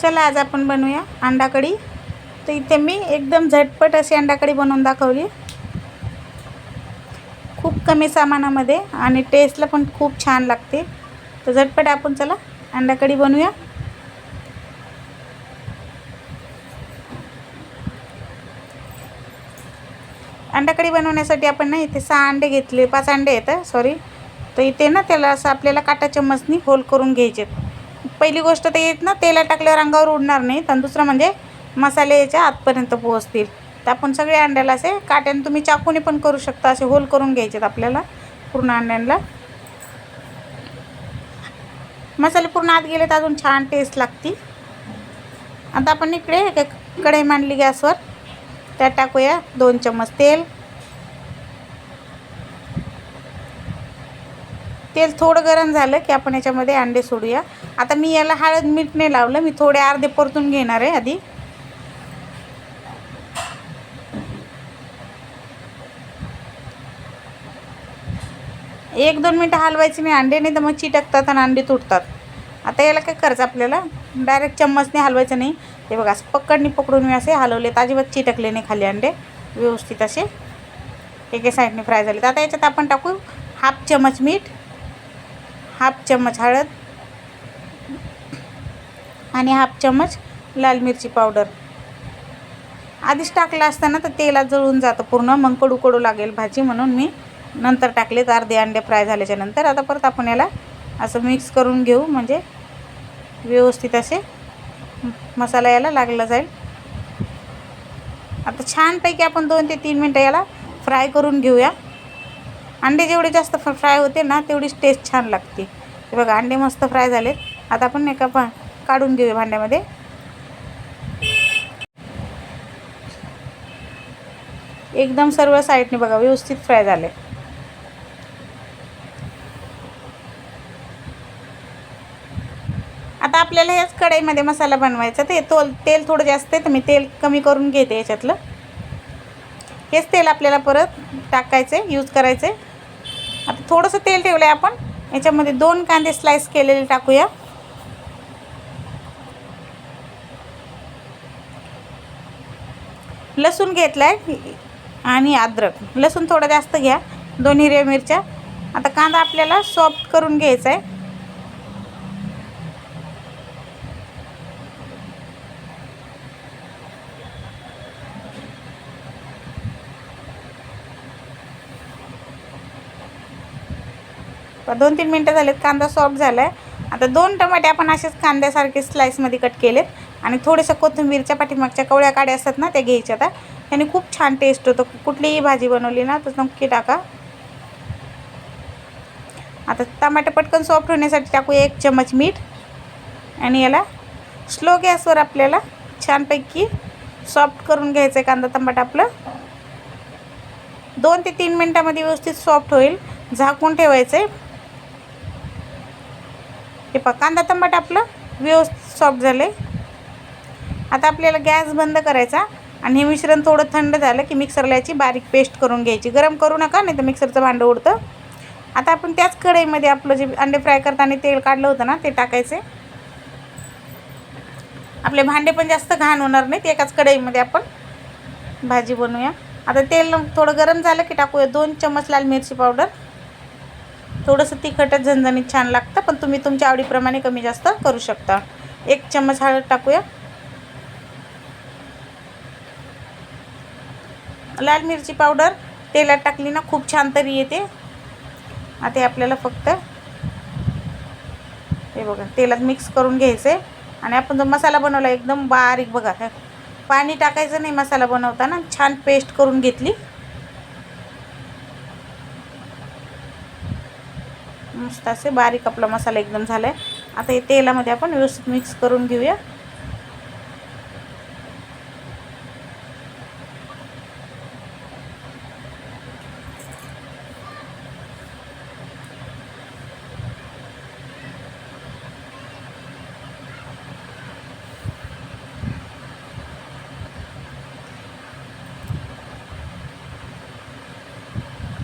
चला आज आपण बनवूया अंडा कढी. तर इथे मी एकदम झटपट अशी अंडा कढी बनवून दाखवली. खूप कमी सामानामध्ये आणि टेस्टला पण खूप छान लागते. तर झटपट आपण चला अंडा कढी बनवूया. अंडा कढी बनवण्यासाठी आपण ना इथे सहा अंडे घेतले पाच अंडे आहेत सॉरी तर इथे ना त्याला असं आपल्याला काटा चम्मचनी होल करून घ्यायचे पहिली गोष्ट ते येत ना तेला टाकल्यावर अंगावर उडणार नाही. आणि दुसरं म्हणजे मसाले याच्या आतपर्यंत पोहोचतील. तर आपण सगळे अंड्याला असे काट्याने तुम्ही चाकूने पण करू शकता असे होल करून घ्यायचेत आपल्याला पूर्ण अंड्यांना मसाले पूर्ण आत गेले तर अजून छान टेस्ट लागते आता आपण इकडे एक कढई मांडली गॅसवर. त्यात टाकूया दोन चम्मच तेल. तेल थोडं गरम झालं की आपण याच्यामध्ये अंडे सोडूया. आता मी याला हळद मीठ नाही लावलं. मी थोडे अर्धे परतून घेणार आहे आधी. एक दोन मिनटं हलवायची नाही अंडे नाही तर मग चिटकतात आणि अंडे तुटतात. आता याला काय करायचं आपल्याला? डायरेक्ट चम्मचने हलवायचं नाही. हे बघा असं पकडणी पकडून मी असे हलवले तर अजिबात चिटकले नाही खाली अंडे. व्यवस्थित असे. एके साईडने फ्राय झाले तर आता याच्यात आपण टाकू हाफ चमच मीठ हाफ चम्मच हळद आणि हाफ चम्मच लाल मिरची पावडर आधीच टाकलं असताना तर तेलात जळून जातं पूर्ण. मग कडू कडू लागेल भाजी म्हणून मी नंतर टाकलेत अर्धे अंडे फ्राय झाल्याच्यानंतर. आता परत आपण याला असं मिक्स करून घेऊ. म्हणजे व्यवस्थित असे मसाला याला लागला जाईल. आता छानपैकी आपण दोन ते तीन मिनटं याला फ्राय करून घेऊया. अंडे जेवढे जास्त फ्राय होते ना तेवढीच टेस्ट छान लागते. बघा अंडे मस्त फ्राय झालेत. आता आपण एका पा काढून घेऊया भांड्यामध्ये. एकदम सर्व साईडने बघा व्यवस्थित फ्राय झाले. आता आपल्याला ह्याच कढईमध्ये मसाला बनवायचा ते तोल तेल थोडं जास्त आहे तर मी तेल कमी करून घेते याच्यातलं हेच तेल आपल्याला परत टाकायचं आहे यूज करायचं आहे आता थोडंसं तेल ठेवलं आहे आपण याच्यामध्ये दोन कांदे स्लाईस केलेले टाकूया. लसूण घेतला आहे आणि अद्रक. लसूण थोडं जास्त घ्या. दोन हिरव्या मिरच्या. आता कांदा आपल्याला सॉफ्ट करून घ्यायचा आहे दोन तीन मिनटं झालेत कांदा सॉफ्ट झाला आहे आता दोन टमाटे आपण असेच कांद्यासारखे स्लाईसमध्ये कट केलेत. आणि थोडंसं कोथिंबीरच्या पाठीमागच्या कवळ्या काड्या असतात ना त्या घ्यायच्या आता. त्याने खूप छान टेस्ट होतो. कुठलीही भाजी बनवली ना तर नक्की टाका. आता टमाटे पटकन सॉफ्ट होण्यासाठी टाकू एक चमच मीठ. आणि याला स्लो गॅसवर आपल्याला छानपैकी सॉफ्ट करून घ्यायचं आहे कांदा टमाटा आपलं. दोन ते तीन मिनटामध्ये व्यवस्थित सॉफ्ट होईल. झाकून ठेवायचं आहे हे पहा कांदा टमाट आपलं व्यवस्थित सॉफ्ट झालं आहे आता आपल्याला गॅस बंद करायचा आणि हे मिश्रण थोडं थंड झालं की मिक्सरला याची बारीक पेस्ट करून घ्यायची. गरम करू नका नाही तर मिक्सरचं भांडं उडतं. आता आपण त्याच कढईमध्ये आपलं जे अंडे फ्राय करताना तेल काढलं होतं ना ते टाकायचे. आपले भांडे पण जास्त घाण होणार नाहीत एकाच कढईमध्ये आपण भाजी बनवूया. आता तेल थोडं गरम झालं की टाकूया दोन चम्मच लाल मिरची पावडर. थोडंसं तिखटच झणझणीत छान लागतं पण तुम्ही तुमच्या आवडीप्रमाणे कमी जास्त करू शकता. एक चम्मच हळद टाकूया. लाल मिरची पावडर तेलात टाकली ना खूप छान तरी येते. आता आपल्याला फक्त हे बघा तेलात मिक्स करून घ्यायचं आहे आणि आपण जो मसाला बनवला एकदम बारीक बघा पाणी टाकायचं नाही मसाला बनवताना छान पेस्ट करून घेतली. मस्त असे बारीक आपला मसाला एकदम झाला आहे आता हे तेलामध्ये आपण व्यवस्थित मिक्स करून घेऊया.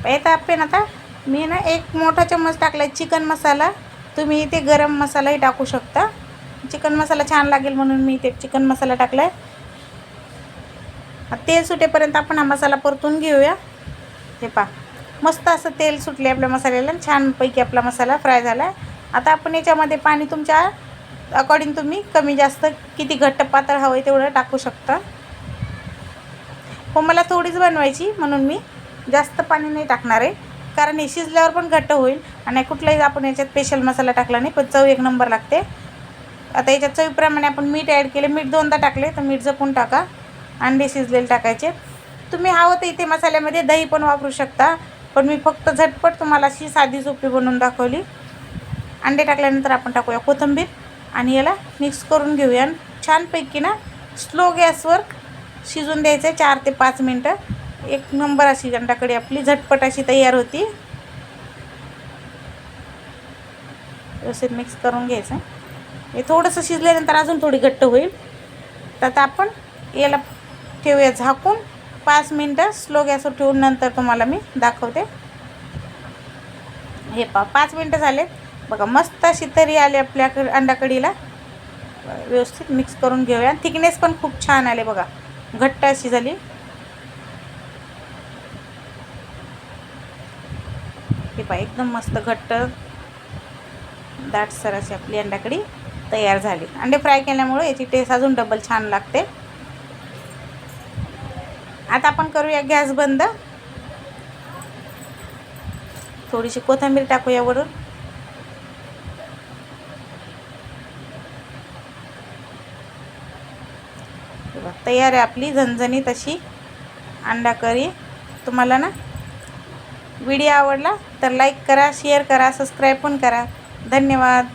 येतं आपण आता. मी ना एक मोठा चम्मच टाकला आहे चिकन मसाला. तुम्ही इथे गरम मसालाही टाकू शकता. चिकन मसाला छान लागेल म्हणून मी ते चिकन मसाला टाकला आहे तेल सुटेपर्यंत आपण हा मसाला परतून घेऊया. हे पा मस्त असं तेल सुटले आपल्या मसाल्याला आणि छानपैकी आपला मसाला फ्राय झाला आहे आता आपण याच्यामध्ये पाणी तुमच्या अकॉर्डिंग तुम्ही कमी जास्त किती घट्ट पातळ हवं आहे तेवढं टाकू शकता. हो मला थोडीच बनवायची म्हणून मी जास्त पाणी नाही टाकणार आहे. कारण हे शिजल्यावर पण घट्ट होईल आणि कुठलाही आपण याच्यात स्पेशल मसाला टाकला नाही पण चव एक नंबर लागते. आता याच्यात चवीप्रमाणे आपण मीठ ॲड केले मीठ दोनदा टाकले तर मीठ जपून टाका. अंडे शिजलेले टाकायचे. तुम्ही हवं तर इथे मसाल्यामध्ये दही पण वापरू शकता पण मी फक्त झटपट तुम्हाला अशी साधी सोपी बनवून दाखवली. अंडे टाकल्यानंतर आपण टाकूया कोथिंबीर आणि याला मिक्स करून घेऊया. छानपैकी ना स्लो गॅसवर शिजून द्यायचं आहे चार ते पाच मिनटं. एक नंबर अशी अंडाकडी आपली झटपट अशी तयार होती. व्यवस्थित मिक्स करून घ्यायचं. हे थोडंसं शिजल्यानंतर अजून थोडी घट्ट होईल. तर आता आपण याला ठेवूया झाकून. पाच मिनटं स्लो गॅसवर ठेवून नंतर तुम्हाला मी दाखवते. हे पा पाच मिनटं झालेत. बघा मस्त अशी तरी आली आपल्याकडे अंडाकडीला. व्यवस्थित मिक्स करून घेऊया. थिकनेस पण खूप छान आले बघा. घट्ट अशी झाली. हे पहा एकदम मस्त घट्ट दाटसर अशी आपली अंड्याकडी तयार झाली. अंडे फ्राय केल्यामुळे याची टेस्ट अजून डबल छान लागते. आता आपण करूया गॅस बंद. थोडीशी कोथिंबीर टाकूया वरून. तयार आहे आपली झणझणीत अशी अंडा करी तुम्हाला ना व्हिडिओ आवडला तर लाईक करा शेअर करा सबस्क्राईब पण करा. धन्यवाद.